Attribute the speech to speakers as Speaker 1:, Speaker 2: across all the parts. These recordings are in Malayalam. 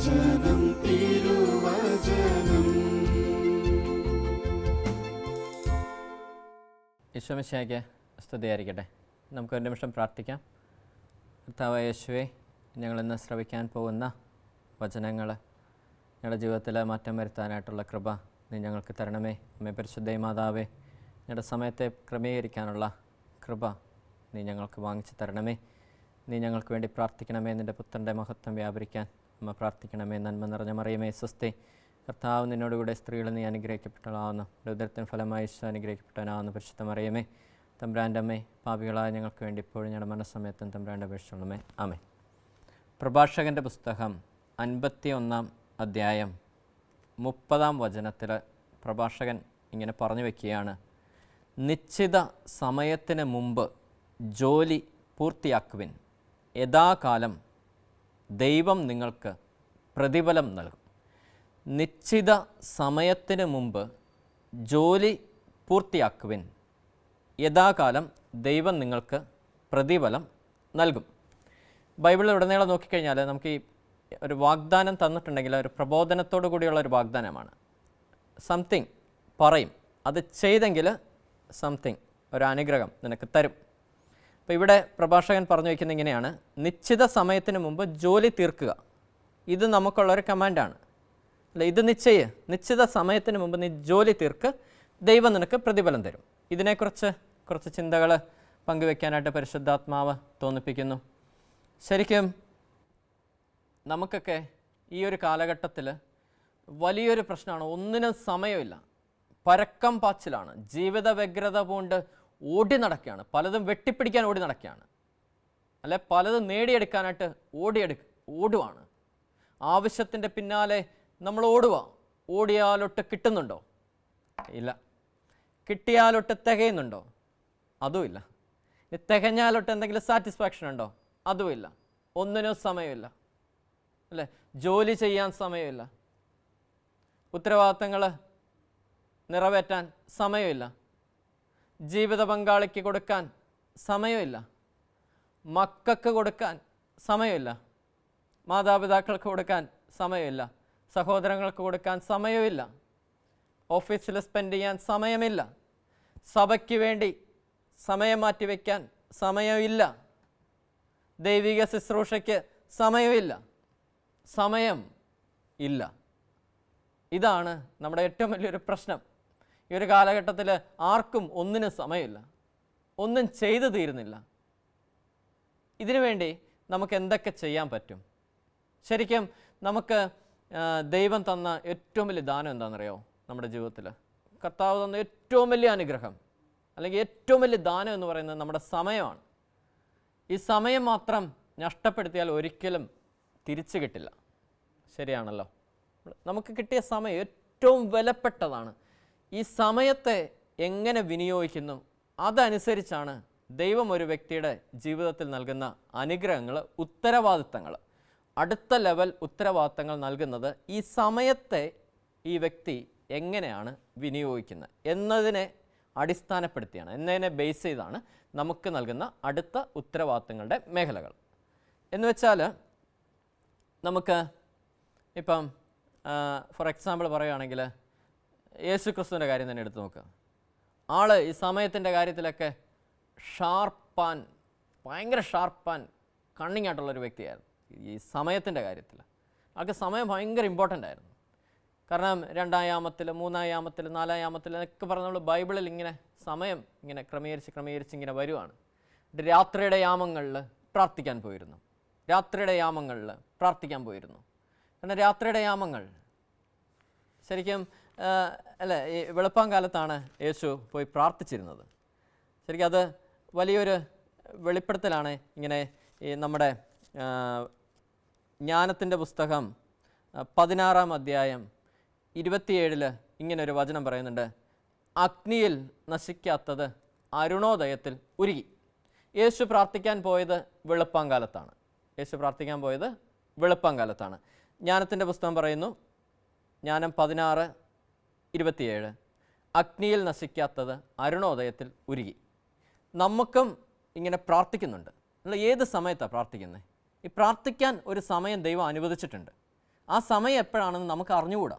Speaker 1: തിരുവചനം തിരുവചനം.
Speaker 2: യേശുമിശിയായ്ക്ക് സ്തുതിയായിരിക്കട്ടെ. നമുക്ക് ഒരു നിമിഷം പ്രാർത്ഥിക്കാം. കർത്താവ് യേശുവെ ഞങ്ങളിന്ന് ശ്രവിക്കാൻ പോകുന്ന വചനങ്ങൾ ഞങ്ങളുടെ ജീവിതത്തിൽ മാറ്റം വരുത്താനായിട്ടുള്ള കൃപ നീ ഞങ്ങൾക്ക് തരണമേ. അമ്മേ പരിശുദ്ധ മാതാവേ ഞങ്ങളുടെ സമയത്തെ ക്രമീകരിക്കാനുള്ള കൃപ നീ ഞങ്ങൾക്ക് വാങ്ങിച്ചു തരണമേ. നീ ഞങ്ങൾക്ക് വേണ്ടി പ്രാർത്ഥിക്കണമേ. നിന്റെ പുത്രന്റെ മഹത്വം വ്യാപരിക്കാൻ അമ്മ പ്രാർത്ഥിക്കണമേ നന്മ നിറഞ്ഞ മറിയമേ സ്വസ്തി. കർത്താവ് നിന്നോടുകൂടെ സ്ത്രീകൾ നീ അനുഗ്രഹിക്കപ്പെട്ടവളാവുന്നു. ഉദരത്തിന് ഫലമായി ഈശോ അനുഗ്രഹിക്കപ്പെട്ടവനാവുന്നു പരിശുദ്ധ മറിയമേ. തമ്പ്രാന്റെ അമ്മേ പാപികളായ ഞങ്ങൾക്ക് വേണ്ടി ഇപ്പോഴും ഞങ്ങളുടെ മനസ്സമയത്തും തമ്പ്രാന്റെ അപേക്ഷയുള്ളമേ ആമേ പ്രഭാഷകന്റെ പുസ്തകം അൻപത്തി ഒന്നാം അധ്യായം മുപ്പതാം വചനത്തിൽ പ്രഭാഷകൻ ഇങ്ങനെ പറഞ്ഞു വയ്ക്കുകയാണ് നിശ്ചിത സമയത്തിന് മുമ്പ് ജോലി പൂർത്തിയാക്കുവിൻ. യഥാകാലം ദൈവം നിങ്ങൾക്ക് പ്രതിഫലം നൽകും. നിശ്ചിത സമയത്തിന് മുമ്പ് ജോലി പൂർത്തിയാക്കുവിൻ. യഥാകാലം ദൈവം നിങ്ങൾക്ക് പ്രതിഫലം നൽകും. ബൈബിളിൽ ഉടനീളം നോക്കിക്കഴിഞ്ഞാൽ നമുക്ക് ഈ ഒരു വാഗ്ദാനം തന്നിട്ടുണ്ടെങ്കിൽ ഒരു പ്രബോധനത്തോടു കൂടിയുള്ള ഒരു വാഗ്ദാനമാണ്. സംതിങ് പറയും. അത് ചെയ്തെങ്കിൽ സംതിങ് ഒരു അനുഗ്രഹം നിനക്ക് തരും. അപ്പോൾ ഇവിടെ പ്രഭാഷകൻ പറഞ്ഞു വയ്ക്കുന്നത് ഇങ്ങനെയാണ്. നിശ്ചിത സമയത്തിന് മുമ്പ് ജോലി തീർക്കുക. ഇത് നമുക്കുള്ളൊരു കമാൻഡാണ്. അല്ല ഇത് നിശ്ചയ നിശ്ചിത സമയത്തിന് മുമ്പ് നീ ജോലി തീർക്ക്. ദൈവം നിനക്ക് പ്രതിഫലം തരും. ഇതിനെക്കുറിച്ച് കുറച്ച് ചിന്തകൾ പങ്കുവെക്കാനായിട്ട് പരിശുദ്ധാത്മാവ് തോന്നിപ്പിക്കുന്നു. ശരിക്കും നമുക്കൊക്കെ ഈ ഒരു കാലഘട്ടത്തിൽ വലിയൊരു പ്രശ്നമാണ്. ഒന്നിനും സമയമില്ല. പരക്കം പാച്ചിലാണ്. ജീവിത വ്യഗ്രത കൊണ്ട് ഓടി നടക്കുകയാണ്. പലതും വെട്ടിപ്പിടിക്കാൻ ഓടി നടക്കുകയാണ്. അല്ലെ? പലതും നേടിയെടുക്കാനായിട്ട് ഓടിയെടു ഓടുവാണ്. ആവശ്യത്തിന്റെ പിന്നാലെ നമ്മൾ ഓടുക ഓടിയാലൊട്ട് കിട്ടുന്നുണ്ടോ? ഇല്ല. കിട്ടിയാലൊട്ട് തികയുന്നുണ്ടോ? അതുമില്ല തികഞ്ഞാലൊട്ട് എന്തെങ്കിലും സാറ്റിസ്ഫാക്ഷൻ ഉണ്ടോ? അതുമില്ല ഒന്നിനും സമയമില്ല. അല്ലേ? ജോലി ചെയ്യാൻ സമയമില്ല. ഉത്തരവാദിത്തങ്ങൾ നിറവേറ്റാൻ സമയമില്ല. ജീവിത പങ്കാളിക്ക് കൊടുക്കാൻ സമയമില്ല. മക്കൾക്ക് കൊടുക്കാൻ സമയമില്ല. മാതാപിതാക്കൾക്ക് കൊടുക്കാൻ സമയമില്ല. സഹോദരങ്ങൾക്ക് കൊടുക്കാൻ സമയമില്ല. ഓഫീസിൽ സ്പെൻഡ് ചെയ്യാൻ സമയമില്ല. സഭയ്ക്ക് വേണ്ടി സമയം മാറ്റിവെക്കാൻ സമയമില്ല. ദൈവിക ശുശ്രൂഷയ്ക്ക് സമയമില്ല. സമയം ഇല്ല. ഇതാണ് നമ്മുടെ ഏറ്റവും വലിയൊരു പ്രശ്നം. ഈ ഒരു കാലഘട്ടത്തിൽ ആർക്കും ഒന്നിനും സമയമില്ല. ഒന്നും ചെയ്തു തീരുന്നില്ല. ഇതിനു വേണ്ടി നമുക്ക് എന്തൊക്കെ ചെയ്യാൻ പറ്റും? ശരിക്കും നമുക്ക് ദൈവം തന്ന ഏറ്റവും വലിയ ദാനം എന്താണെന്നറിയോ? നമ്മുടെ ജീവിതത്തിൽ. കർത്താവ് തന്ന ഏറ്റവും വലിയ അനുഗ്രഹം അല്ലെങ്കിൽ ഏറ്റവും വലിയ ദാനം എന്ന് പറയുന്നത് നമ്മുടെ സമയമാണ്. ഈ സമയം മാത്രം നഷ്ടപ്പെടുത്തിയാൽ ഒരിക്കലും തിരിച്ചു കിട്ടില്ല. ശരിയാണല്ലോ. നമുക്ക് കിട്ടിയ സമയം ഏറ്റവും വിലപ്പെട്ടതാണ്. ഈ സമയത്തെ എങ്ങനെ വിനിയോഗിക്കുന്നു? അതനുസരിച്ചാണ് ദൈവം ഒരു വ്യക്തിയുടെ ജീവിതത്തിൽ നൽകുന്ന അനുഗ്രഹങ്ങൾ ഉത്തരവാദിത്തങ്ങൾ. അടുത്ത ലെവൽ ഉത്തരവാദിത്തങ്ങൾ നൽകുന്നത് ഈ സമയത്തെ ഈ വ്യക്തി എങ്ങനെയാണ് വിനിയോഗിക്കുന്നത് എന്നതിനെ അടിസ്ഥാനപ്പെടുത്തിയാണ്. എന്നതിനെ ബേസ് ചെയ്താണ് നമുക്ക് നൽകുന്ന അടുത്ത ഉത്തരവാദിത്തങ്ങളുടെ മേഖലകൾ. എന്ന് വെച്ചാൽ നമുക്ക് ഇപ്പം ഫോർ എക്സാമ്പിൾ പറയുകയാണെങ്കിൽ യേശു ക്രിസ്തുവിന്റെ കാര്യം തന്നെ എടുത്തു നോക്കുക ആൾ ഈ സമയത്തിന്റെ കാര്യത്തിലൊക്കെ ഷാർപ്പാൻ ഭയങ്കര ഷാർപ്പാൻ കണ്ണിങ് ആയിട്ടുള്ളൊരു വ്യക്തിയായിരുന്നു ഈ സമയത്തിന്റെ കാര്യത്തിൽ. ആൾക്ക് സമയം ഭയങ്കര ഇമ്പോർട്ടന്റ് ആയിരുന്നു. കാരണം രണ്ടാം യാമത്തിൽ മൂന്നാം യാമത്തിൽ നാലാം യാമത്തിൽ എന്നൊക്കെ പറഞ്ഞ് നമ്മൾ ബൈബിളിൽ ഇങ്ങനെ സമയം ഇങ്ങനെ ക്രമീകരിച്ച് ക്രമീകരിച്ച് ഇങ്ങനെ വരുവാണ്. രാത്രിയുടെ യാമങ്ങളിൽ പ്രാർത്ഥിക്കാൻ പോയിരുന്നു. രാത്രിയുടെ യാമങ്ങളിൽ പ്രാർത്ഥിക്കാൻ പോയിരുന്നു. കാരണം രാത്രിയുടെ യാമങ്ങൾ ശരിക്കും അല്ല ഈ വെളുപ്പാങ്കാലത്താണ് യേശു പോയി പ്രാർത്ഥിച്ചിരുന്നത്. ശരിക്കും അത് വലിയൊരു വെളിപ്പെടുത്തലാണ് ഇങ്ങനെ ഈ നമ്മുടെ ജ്ഞാനത്തിന്റെ പുസ്തകം പതിനാറാം അധ്യായം ഇരുപത്തിയേഴിൽ ഇങ്ങനെ ഒരു വചനം പറയുന്നുണ്ട്. അഗ്നിയിൽ നശിക്കാത്തത് അരുണോദയത്തിൽ ഉരുകി. യേശു പ്രാർത്ഥിക്കാൻ പോയത് വെളുപ്പാങ്കാലത്താണ് യേശു പ്രാർത്ഥിക്കാൻ പോയത് വെളുപ്പാങ്കാലത്താണ് ജ്ഞാനത്തിന്റെ പുസ്തകം പറയുന്നു ജ്ഞാനം പതിനാറ് ഇരുപത്തിയേഴ്. അഗ്നിയിൽ നശിക്കാത്തത് അരുണോദയത്തിൽ ഉരുകി. നമുക്കും ഇങ്ങനെ പ്രാർത്ഥിക്കുന്നുണ്ട്. നമ്മൾ ഏത് സമയത്താണ് പ്രാർത്ഥിക്കുന്നത് ഈ പ്രാർത്ഥിക്കാൻ ഒരു സമയം ദൈവം അനുവദിച്ചിട്ടുണ്ട്. ആ സമയം എപ്പോഴാണെന്ന് നമുക്ക് അറിഞ്ഞുകൂടാ.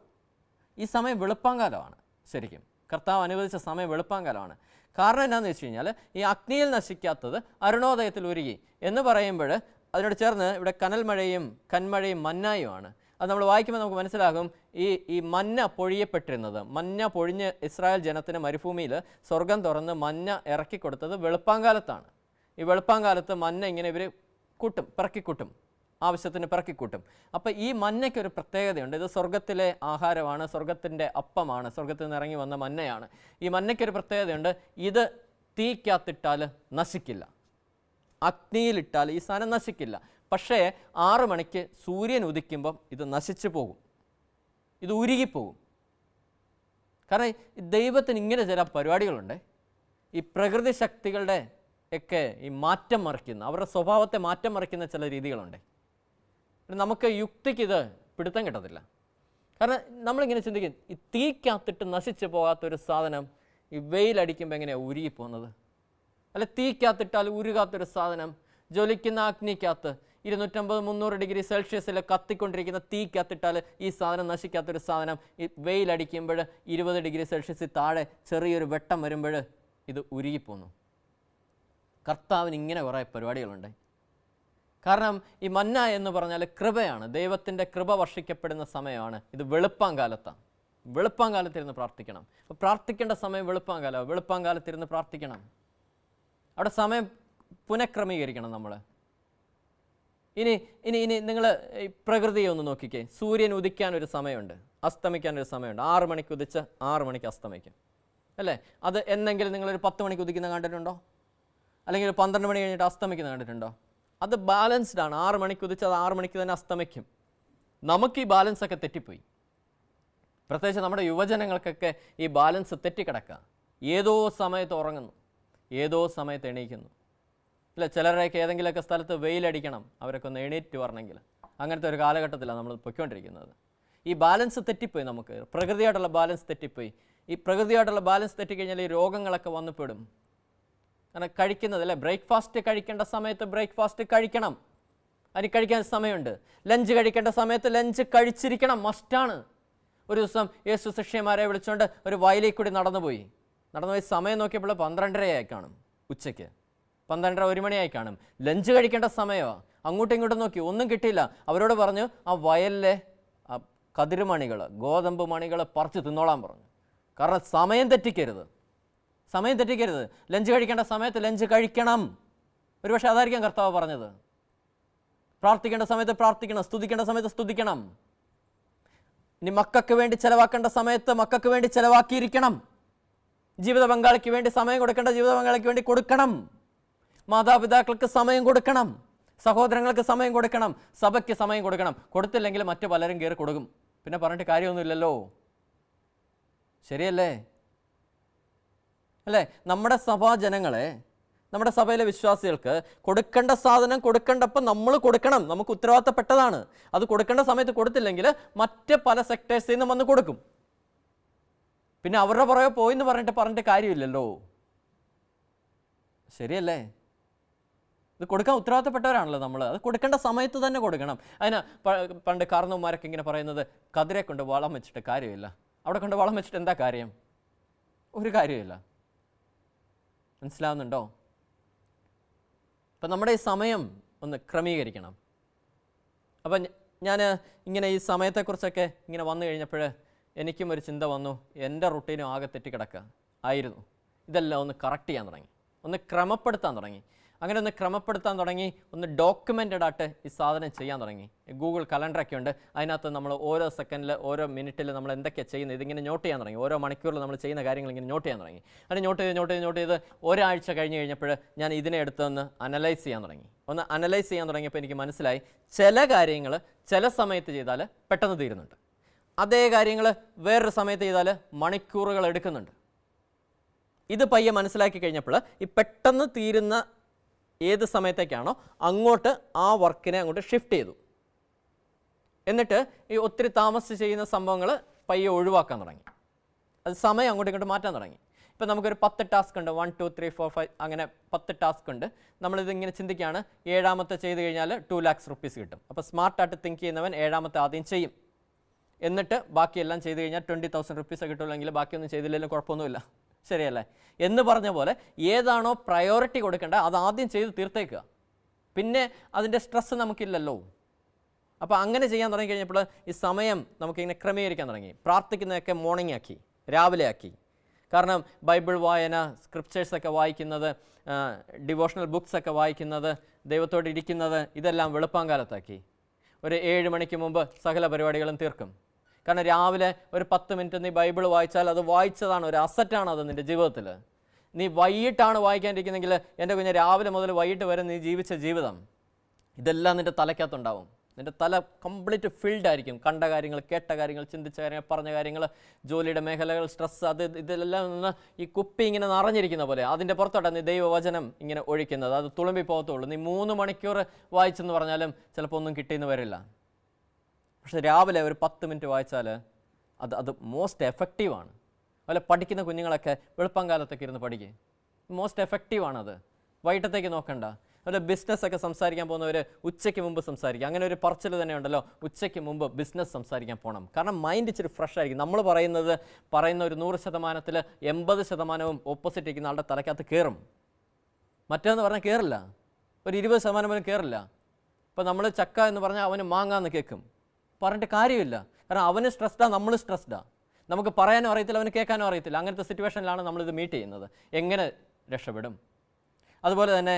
Speaker 2: ഈ സമയം വെളുപ്പാങ്കാലമാണ് ശരിക്കും. കർത്താവ് അനുവദിച്ച സമയം വെളുപ്പാങ്കാലമാണ്. കാരണം എന്താണെന്ന് വെച്ച് കഴിഞ്ഞാൽ ഈ അഗ്നിയിൽ നശിക്കാത്തത് അരുണോദയത്തിൽ ഉരുകി എന്ന് പറയുമ്പോൾ അതിനോട് ചേർന്ന് ഇവിടെ കനൽമഴയും കന്മഴയും മന്നായുമാണ്. അത് നമ്മൾ വായിക്കുമ്പോൾ നമുക്ക് മനസ്സിലാകും ഈ ഈ മഞ്ഞ പൊഴിയപ്പെട്ടിരുന്നത്. മഞ്ഞ പൊഴിഞ്ഞ് ഇസ്രായേൽ ജനത്തിന് മരുഭൂമിയിൽ സ്വർഗം തുറന്ന് മഞ്ഞ ഇറക്കി കൊടുത്തത് വെളുപ്പാങ്കാലത്താണ്. ഈ വെളുപ്പാങ്കാലത്ത് മഞ്ഞ ഇങ്ങനെ ഇവർ കൂട്ടും പിറക്കിക്കൂട്ടും. ആവശ്യത്തിന് പിറക്കിക്കൂട്ടും. അപ്പോൾ ഈ മഞ്ഞയ്ക്ക് ഒരു പ്രത്യേകതയുണ്ട്. ഇത് സ്വർഗത്തിലെ ആഹാരമാണ് സ്വർഗത്തിന്റെ അപ്പമാണ് സ്വർഗത്തിൽ നിന്ന് ഇറങ്ങി വന്ന മഞ്ഞയാണ്. ഈ മഞ്ഞയ്ക്കൊരു പ്രത്യേകതയുണ്ട്. ഇത് തീക്കകത്തിട്ടാൽ നശിക്കില്ല. അഗ്നിയിലിട്ടാൽ ഈ സാധനം നശിക്കില്ല. പക്ഷേ ആറ് മണിക്ക് സൂര്യൻ ഉദിക്കുമ്പം ഇത് നശിച്ചു പോകും. ഇത് ഉരുകിപ്പോകും. കാരണം ദൈവത്തിന് ഇങ്ങനെ ചില പരിപാടികളുണ്ട്. ഈ പ്രകൃതി ശക്തികളുടെ ഒക്കെ ഈ മാറ്റം മറിക്കുന്ന അവരുടെ സ്വഭാവത്തെ മാറ്റം മറിക്കുന്ന ചില രീതികളുണ്ട്. നമുക്ക് യുക്തിക്ക് ഇത് പിടുത്തം കിട്ടത്തില്ല. കാരണം നമ്മളിങ്ങനെ ചിന്തിക്കും ഈ തീക്കകത്തിട്ട് നശിച്ചു പോകാത്തൊരു സാധനം ഈ വെയിലടിക്കുമ്പോൾ എങ്ങനെയാണ് ഉരുകിപ്പോകുന്നത്? അല്ല തീക്കകത്തിട്ടാൽ ഉരുകാത്തൊരു സാധനം ജ്വലിക്കുന്ന അഗ്നിക്കകത്ത് ഇരുന്നൂറ്റമ്പത് മുന്നൂറ് ഡിഗ്രി സെൽഷ്യസിൽ കത്തിക്കൊണ്ടിരിക്കുന്ന തീ കത്തിട്ടാൽ ഈ സാധനം നശിക്കാത്തൊരു സാധനം. ഈ വെയിലടിക്കുമ്പോൾ ഇരുപത് ഡിഗ്രി സെൽഷ്യസിൽ താഴെ ചെറിയൊരു വെട്ടം വരുമ്പോൾ ഇത് ഉരുകിപ്പോന്നു. കർത്താവിന് ഇങ്ങനെ കുറേ പരിപാടികളുണ്ട്. കാരണം ഈ മന്ന എന്ന് പറഞ്ഞാൽ കൃപയാണ്. ദൈവത്തിന്റെ കൃപ വർഷിക്കപ്പെടുന്ന സമയമാണ്. ഇത് വെളുപ്പാം കാലത്താണ്. വെളുപ്പാം കാലത്തിരുന്ന് പ്രാർത്ഥിക്കണം. അപ്പോൾ പ്രാർത്ഥിക്കേണ്ട സമയം വെളുപ്പാം കാലമാണ്. വെളുപ്പാം കാലത്തിരുന്ന് പ്രാർത്ഥിക്കണം. അവിടെ സമയം പുനഃക്രമീകരിക്കണം നമ്മൾ. ഇനി ഇനി ഇനി നിങ്ങൾ പ്രകൃതിയെ ഒന്ന് നോക്കിക്കേ. സൂര്യൻ ഉദിക്കാൻ ഒരു സമയമുണ്ട്. അസ്തമിക്കാൻ ഒരു സമയമുണ്ട്. ആറ് മണിക്ക് ഉദിച്ച് ആറ് മണിക്ക് അസ്തമിക്കും. അല്ലേ? അത് എന്നെങ്കിലും നിങ്ങളൊരു പത്ത് മണിക്ക് ഉദിക്കുന്ന കണ്ടിട്ടുണ്ടോ? അല്ലെങ്കിൽ ഒരു പന്ത്രണ്ട് മണി കഴിഞ്ഞിട്ട് അസ്തമിക്കുന്ന കണ്ടിട്ടുണ്ടോ? അത് ബാലൻസ്ഡ് ആണ്. ആറ് മണിക്ക് ഉദിച്ച് അത് ആറ് മണിക്ക് തന്നെ അസ്തമിക്കും. നമുക്ക് ഈ ബാലൻസ് ഒക്കെ തെറ്റിപ്പോയി. പ്രത്യേകിച്ച് നമ്മുടെ യുവജനങ്ങൾക്കൊക്കെ ഈ ബാലൻസ് തെറ്റിക്കിടക്കുക ഏതോ സമയത്ത് ഉറങ്ങുന്നു. ഏതോ സമയത്ത് എണീക്കുന്നു. ഇല്ല ചിലരൊക്കെ ഏതെങ്കിലുമൊക്കെ സ്ഥലത്ത് വെയിലടിക്കണം അവരൊക്കെ ഒന്ന് എണീറ്റ് വരണമെങ്കിൽ. അങ്ങനത്തെ ഒരു കാലഘട്ടത്തിലാണ് നമ്മൾ പൊയ്ക്കൊണ്ടിരിക്കുന്നത്. ഈ ബാലൻസ് തെറ്റിപ്പോയി നമുക്ക്. പ്രകൃതിയായിട്ടുള്ള ബാലൻസ് തെറ്റിപ്പോയി. ഈ പ്രകൃതിയായിട്ടുള്ള ബാലൻസ് തെറ്റിക്കഴിഞ്ഞാൽ ഈ രോഗങ്ങളൊക്കെ വന്നുപെടും കാരണം കഴിക്കുന്നത് അല്ലേ? ബ്രേക്ക്ഫാസ്റ്റ് കഴിക്കേണ്ട സമയത്ത് ബ്രേക്ക്ഫാസ്റ്റ് കഴിക്കണം. അതിന് കഴിക്കാൻ സമയമുണ്ട്. ലഞ്ച് കഴിക്കേണ്ട സമയത്ത് ലഞ്ച് കഴിച്ചിരിക്കണം. മസ്റ്റാണ് ഒരു ദിവസം യേശു ശിഷ്യന്മാരെ വിളിച്ചുകൊണ്ട് ഒരു വയലിൽ കൂടി നടന്നുപോയി. നടന്നുപോയി സമയം നോക്കിയപ്പോൾ പന്ത്രണ്ടരയായി കാണും ഉച്ചയ്ക്ക്. പന്ത്രണ്ടര ഒരു മണിയായി കാണും. ലഞ്ച് കഴിക്കേണ്ട സമയമാണ് അങ്ങോട്ടും ഇങ്ങോട്ടും നോക്കി. ഒന്നും കിട്ടിയില്ല. അവരോട് പറഞ്ഞു ആ വയലിലെ കതിരുമണികൾ ഗോതമ്പ് മണികൾ പറിച്ച് തിന്നോളാൻ പറഞ്ഞു. കാരണം സമയം തെറ്റിക്കരുത്. സമയം തെറ്റിക്കരുത്. ലഞ്ച് കഴിക്കേണ്ട സമയത്ത് ലഞ്ച് കഴിക്കണം. ഒരുപക്ഷെ അതായിരിക്കാം കർത്താവ് പറഞ്ഞത്. പ്രാർത്ഥിക്കേണ്ട സമയത്ത് പ്രാർത്ഥിക്കണം. സ്തുതിക്കേണ്ട സമയത്ത് സ്തുതിക്കണം. ഇനി മക്കൾക്ക് വേണ്ടി ചിലവാക്കേണ്ട സമയത്ത് മക്കൾക്ക് വേണ്ടി ചിലവാക്കിയിരിക്കണം. ജീവിത പങ്കാളിക്ക് വേണ്ടി സമയം കൊടുക്കേണ്ട ജീവിത പങ്കാളിക്ക് വേണ്ടി കൊടുക്കണം. മാതാപിതാക്കൾക്ക് സമയം കൊടുക്കണം. സഹോദരങ്ങൾക്ക് സമയം കൊടുക്കണം. സഭയ്ക്ക് സമയം കൊടുക്കണം. കൊടുത്തില്ലെങ്കിൽ മറ്റു പലരും കയറി കൊടുക്കും. പിന്നെ പറഞ്ഞിട്ട് കാര്യമൊന്നുമില്ലല്ലോ. ശരിയല്ലേ? അല്ലേ? നമ്മുടെ സഭാജനങ്ങളെ നമ്മുടെ സഭയിലെ വിശ്വാസികൾക്ക് കൊടുക്കേണ്ട സാധനം കൊടുക്കേണ്ടപ്പം നമ്മൾ കൊടുക്കണം. നമുക്ക് ഉത്തരവാദിത്തപ്പെട്ടതാണ്. അത് കൊടുക്കേണ്ട സമയത്ത് കൊടുത്തില്ലെങ്കിൽ മറ്റ് പല സെക്ടേഴ്സിൽ നിന്നും വന്ന് കൊടുക്കും. പിന്നെ അവരുടെ പുറകെ പോയി എന്ന് പറഞ്ഞിട്ട് പറഞ്ഞിട്ട് കാര്യമില്ലല്ലോ. ശരിയല്ലേ? ഇത് കൊടുക്കാൻ ഉത്തരവാദിത്തപ്പെട്ടവരാണല്ലോ നമ്മൾ അത് കൊടുക്കേണ്ട സമയത്ത് തന്നെ കൊടുക്കണം. അതിന് പണ്ട് കാർന്നവന്മാരൊക്കെ ഇങ്ങനെ പറയുന്നത് കതിരെ കൊണ്ട് വളം വെച്ചിട്ട് കാര്യമില്ല. അവിടെ കൊണ്ട് വളം വെച്ചിട്ട് എന്താ കാര്യം? ഒരു കാര്യമില്ല. മനസ്സിലാവുന്നുണ്ടോ? അപ്പം നമ്മുടെ ഈ സമയം ഒന്ന് ക്രമീകരിക്കണം. അപ്പം ഞാൻ ഇങ്ങനെ ഈ സമയത്തെക്കുറിച്ചൊക്കെ ഇങ്ങനെ വന്നു കഴിഞ്ഞപ്പോൾ എനിക്കും ഒരു ചിന്ത വന്നു. എന്റെ റുട്ടീനും ആകെ തെറ്റിക്കിടക്കുക ആയിരുന്നു. ഇതെല്ലാം ഒന്ന് കറക്റ്റ് ചെയ്യാൻ തുടങ്ങി. ഒന്ന് ക്രമപ്പെടുത്താൻ തുടങ്ങി. അങ്ങനെ ഒന്ന് ക്രമപ്പെടുത്താൻ തുടങ്ങി ഒന്ന് ഡോക്യുമെന്റഡ് ആയിട്ട് ഈ സാധനം ചെയ്യാൻ തുടങ്ങി. ഗൂഗിൾ കലണ്ടറൊക്കെ ഉണ്ട്. അതിനകത്ത് നമ്മൾ ഓരോ സെക്കൻഡിൽ ഓരോ മിനിറ്റിൽ നമ്മൾ എന്തൊക്കെയാണ് ചെയ്യുന്നത് ഇതിങ്ങനെ നോട്ട് ചെയ്യാൻ തുടങ്ങി. ഓരോ മണിക്കൂറിൽ നമ്മൾ ചെയ്യുന്ന കാര്യങ്ങൾ ഇങ്ങനെ നോട്ട് ചെയ്യാൻ തുടങ്ങി. അങ്ങനെ നോട്ട് ചെയ്ത് നോട്ട് ചെയ്ത് നോട്ട് ചെയ്ത് ഒരാഴ്ച കഴിഞ്ഞ് കഴിഞ്ഞപ്പോൾ ഞാൻ ഇതിനെ എടുത്തൊന്ന് അനലൈസ് ചെയ്യാൻ തുടങ്ങി. ഒന്ന് അനലൈസ് ചെയ്യാൻ തുടങ്ങിയപ്പോൾ എനിക്ക് മനസ്സിലായി ചില കാര്യങ്ങൾ ചില സമയത്ത് ചെയ്താൽ പെട്ടെന്ന് തീരുന്നുണ്ട്. അതേ കാര്യങ്ങൾ വേറൊരു സമയത്ത് ചെയ്താൽ മണിക്കൂറുകൾ എടുക്കുന്നുണ്ട്. ഇത് പയ്യെ മനസ്സിലാക്കി കഴിഞ്ഞപ്പോൾ ഈ പെട്ടെന്ന് തീരുന്ന ഏത് സമയത്തേക്കാണോ അങ്ങോട്ട് ആ വർക്കിനെ അങ്ങോട്ട് ഷിഫ്റ്റ് ചെയ്തു. എന്നിട്ട് ഈ ഒത്തിരി താമസിച്ച് ചെയ്യുന്ന സംഭവങ്ങൾ പയ്യെ ഒഴിവാക്കാൻ തുടങ്ങി. അത് സമയം അങ്ങോട്ടും ഇങ്ങോട്ട് മാറ്റാൻ തുടങ്ങി. ഇപ്പം നമുക്കൊരു പത്ത് ടാസ്ക് ഉണ്ട്. One two three four five അങ്ങനെ പത്ത് ടാസ്ക് ഉണ്ട്. നമ്മളിത് ഇങ്ങനെ ചിന്തിക്കുകയാണ്. ഏഴാമത്തെ ചെയ്ത് കഴിഞ്ഞാൽ ടു ലാക്സ് റുപ്പീസ് കിട്ടും. അപ്പോൾ സ്മാർട്ടായിട്ട് തിങ്ക് ചെയ്യുന്നവൻ ഏഴാമത്തെ ആദ്യം ചെയ്യും. എന്നിട്ട് ബാക്കിയെല്ലാം ചെയ്ത് കഴിഞ്ഞാൽ ട്വന്റി തൗസൻഡ് റുപ്പീസ് കിട്ടുള്ളെങ്കിൽ ബാക്കിയൊന്നും ചെയ്തില്ലെങ്കിലും കുഴപ്പമൊന്നുമില്ല. ശരിയല്ലേ? എന്ന് പറഞ്ഞ പോലെ ഏതാണോ പ്രയോറിറ്റി കൊടുക്കേണ്ടത് അത് ആദ്യം ചെയ്ത് തീർത്തേക്കുക. പിന്നെ അതിന്റെ സ്ട്രെസ് നമുക്കില്ലല്ലോ. അപ്പോൾ അങ്ങനെ ചെയ്യാൻ തുടങ്ങി കഴിഞ്ഞപ്പോൾ ഈ സമയം നമുക്കിങ്ങനെ ക്രമീകരിക്കാൻ തുടങ്ങി. പ്രാർത്ഥിക്കുന്നതൊക്കെ മോർണിംഗ് ആക്കി രാവിലെ ആക്കി. കാരണം ബൈബിൾ വായന സ്ക്രിപ്റ്റേഴ്സൊക്കെ വായിക്കുന്നത് ഡിവോഷണൽ ബുക്സൊക്കെ വായിക്കുന്നത് ദൈവത്തോട് ഇരിക്കുന്നത് ഇതെല്ലാം വെളുപ്പാങ്കാലത്താക്കി. ഒരു ഏഴ് മണിക്ക് മുമ്പ് സകല പരിപാടികളും തീർക്കും. കാരണം രാവിലെ ഒരു പത്ത് മിനിറ്റ് നീ ബൈബിൾ വായിച്ചാൽ അത് വായിച്ചതാണ് ഒരു അസറ്റാണ് അത് നിന്റെ ജീവിതത്തിൽ. നീ വൈകിട്ടാണ് വായിക്കാണ്ടിരിക്കുന്നെങ്കിൽ എന്റെ കുഞ്ഞ് രാവിലെ മുതൽ വൈകിട്ട് വരെ നീ ജീവിച്ച ജീവിതം. ഇതെല്ലാം നിന്റെ തലയ്ക്കകത്തുണ്ടാവും. നിന്റെ തല കംപ്ലീറ്റ് ഫിൽഡ് ആയിരിക്കും. കണ്ട കാര്യങ്ങൾ കേട്ട കാര്യങ്ങൾ ചിന്തിച്ച കാര്യങ്ങൾ പറഞ്ഞ കാര്യങ്ങൾ ജോലിയുടെ മേഖലകൾ സ്ട്രെസ് അത് ഇതിലെല്ലാം ഇതെല്ലാം നിന്ന് ഈ കുപ്പി ഇങ്ങനെ നിറഞ്ഞിരിക്കുന്ന പോലെ അതിന്റെ പുറത്തോട്ടാണ് നീ ദൈവവചനം ഇങ്ങനെ ഒഴിക്കുന്നത്. അത് തുളുമ്പി പോകത്തുള്ളൂ നീ മൂന്ന് മണിക്കൂർ വായിച്ചെന്ന് പറഞ്ഞാലും ചിലപ്പോൾ ഒന്നും കിട്ടിയെന്ന് വരില്ല. പക്ഷെ രാവിലെ ഒരു പത്ത് മിനിറ്റ് വായിച്ചാൽ അത് അത് മോസ്റ്റ് എഫക്റ്റീവാണ് അതുപോലെ പഠിക്കുന്ന കുഞ്ഞുങ്ങളൊക്കെ വെളുപ്പംകാലത്തൊക്കെ ഇരുന്ന് പഠിക്കേ. മോസ്റ്റ് എഫക്റ്റീവാണത് വൈകിട്ടത്തേക്ക് നോക്കണ്ട. അതുപോലെ ബിസിനസ് ഒക്കെ സംസാരിക്കാൻ പോകുന്നവർ ഉച്ചയ്ക്ക് മുമ്പ് സംസാരിക്കുക അങ്ങനെ ഒരു പറച്ചിൽ തന്നെ ഉണ്ടല്ലോ ഉച്ചയ്ക്ക് മുമ്പ് ബിസിനസ് സംസാരിക്കാൻ പോകണം കാരണം മൈൻഡ് ഇച്ചിരി ഫ്രഷ് ആയിരിക്കും. നമ്മൾ പറയുന്നത് പറയുന്ന ഒരു നൂറ് ശതമാനത്തിൽ എൺപത് ശതമാനവും ഓപ്പോസിറ്റ് ഇരിക്കുന്ന ആളുടെ തലക്കകത്ത് കയറും മറ്റേന്ന് പറഞ്ഞാൽ കയറില്ല ഒരു ഇരുപത് ശതമാനം പോലും കയറില്ല ഇപ്പം നമ്മൾ ചക്ക എന്ന് പറഞ്ഞാൽ അവന് മാങ്ങാന്ന് കേൾക്കും പറഞ്ഞിട്ട് കാര്യമില്ല. കാരണം അവന് സ്ട്രെസ്ഡാ നമ്മൾ സ്ട്രെസ്ഡാ നമുക്ക് പറയാനും അറിയത്തില്ല അവന് കേൾക്കാനും അറിയത്തില്ല. അങ്ങനത്തെ സിറ്റുവേഷനിലാണ് നമ്മളിത് മീറ്റ് ചെയ്യുന്നത്. എങ്ങനെ രക്ഷപ്പെടും? അതുപോലെ തന്നെ